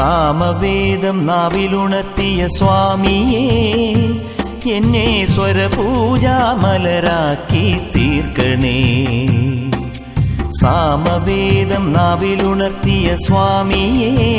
സാമവേദം നാവിലുണർത്തിയ സ്വാമിയേ എന്നെ സ്വരപൂജാമലരാക്കി തീർക്കണേ സാമവേദം നാവിലുണർത്തിയ സ്വാമിയേ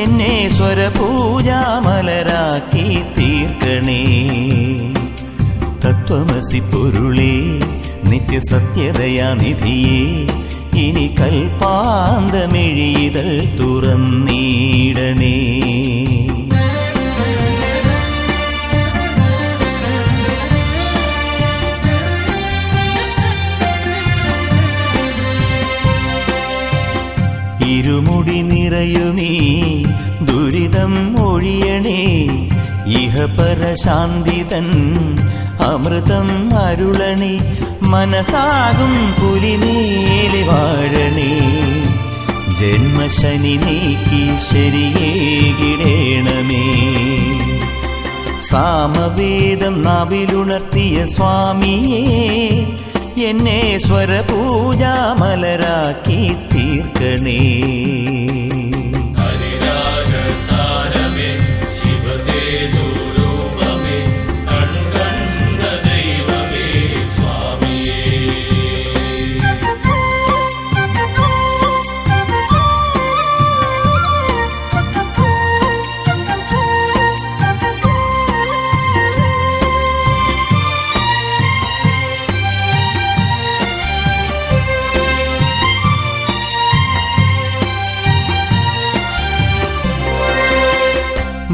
എന്നെ സ്വരപൂജാമലരാക്കി തീർക്കണേ തത്വമസി പൊരുളേ നിത്യസത്യതയാനിധിയേ ഇനി കൽപ്പാന്തമിഴിതൾ തുറന്നീടണേ. ഇരുമുടി നിറയുമീ ദുരിതം ഒഴിയണേ. ഇഹപരശാന്തിതൻ അമൃതം അരുളണി മനസാകും പുലിമേലി വാഴണി ജന്മശനി നീക്കി ശരിയേകിടേണമേ സാമവേദം നവിലുണർത്തിയ സ്വാമിയേ എന്നെ സ്വരപൂജാമലരാക്കി തീർക്കണേ.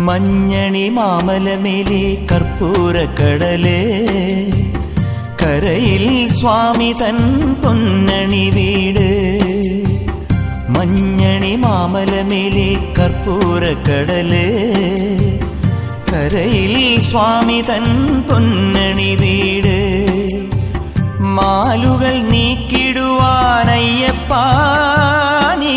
മഞ്ഞണി മാമലമേലെ കടലേ കരയിൽ സ്വാമി തൻ പൊന്നണി വീട്. മഞ്ഞണി മാമലമേലെ കടലേ കരയിൽ സ്വാമി തൻ പൊന്നണി വീട്. മാലുകൾ നീക്കിടുവാനയ്യപ്പാ നീ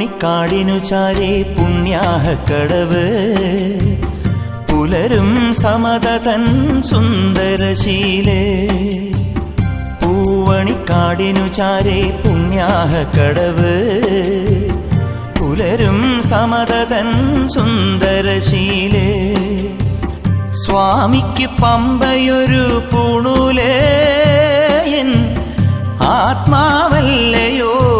പൂവണിക്കാടിനു ചാരേ പുണ്യാഹ കടവ്. പുലരും സമതതൻ സുന്ദരശീലേ. പൂവണിക്കാടിനു ചാരേ പുണ്യാഹ കടവ്. പുലരും സമതതൻ സുന്ദരശീലേ. സ്വാമിക്ക് പമ്പയൊരു പൂണൂലേ. ആത്മാവല്ലയോ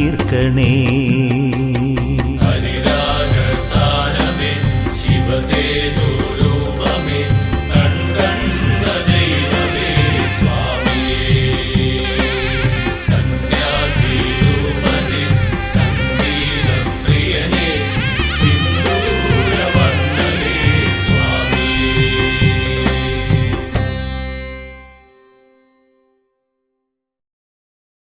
நீர்க்கணே